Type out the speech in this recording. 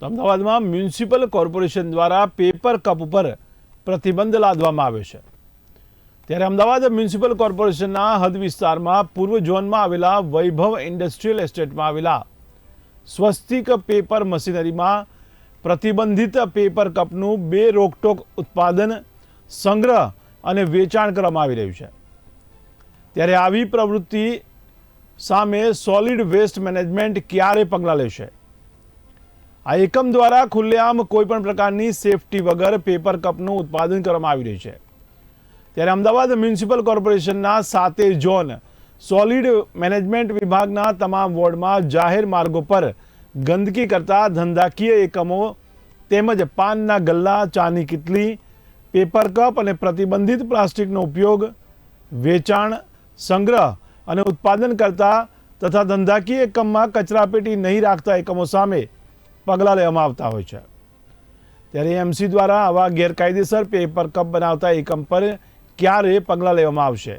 તો અમદાવાદમાં municipal corporation દ્વારા પેપર કપ ઉપર પ્રતિબંધ લાદવામાં આવ્યો છે. ત્યારે અમદાવાદ મ્યુનિસિપલ કોર્પોરેશનના હદ વિસ્તારમાં પૂર્વ ઝોનમાં આવેલા વૈભવ ઇન્ડસ્ટ્રીયલ એસ્ટેટમાં આવેલા સ્વસ્તિક પેપર મશીનરીમાં પ્રતિબંધિત પેપર કપનું બે રોકટોક ઉત્પાદન, સંગ્રહ અને વેચાણ કરવામાં આવી રહ્યું છે. ત્યારે આવી પ્રવૃત્તિ સામે સોલિડ વેસ્ટ મેનેજમેન્ટ ક્યારે પગલાં લેશે? આ એકમ દ્વારા ખુલ્લેઆમ કોઈપણ પ્રકારની સેફટી વગર પેપર કપનું ઉત્પાદન કરવામાં આવી રહ્યું છે. ત્યારે અમદાવાદ મ્યુનિસિપલ કોર્પોરેશનના સાતે ઝોન સોલિડ મેનેજમેન્ટ વિભાગના તમામ વોર્ડમાં જાહેર માર્ગો પર ગંદકી કરતા ધંધાકીય એકમો તેમજ પાનના ગલ્લા, ચાની કીટલી, પેપર કપ અને પ્રતિબંધિત પ્લાસ્ટિકનો ઉપયોગ, વેચાણ, સંગ્રહ અને ઉત્પાદન કરતા તથા ધંધાકીય એકમમાં કચરાપેટી નહીં રાખતા એકમો સામે પગલાં લેવામાં આવતા હોય છે. ત્યારે એમસી દ્વારા આવા ગેરકાયદેસર પેપર કપ બનાવતા એકમ પર ક્યારે પગલાં લેવામાં આવશે?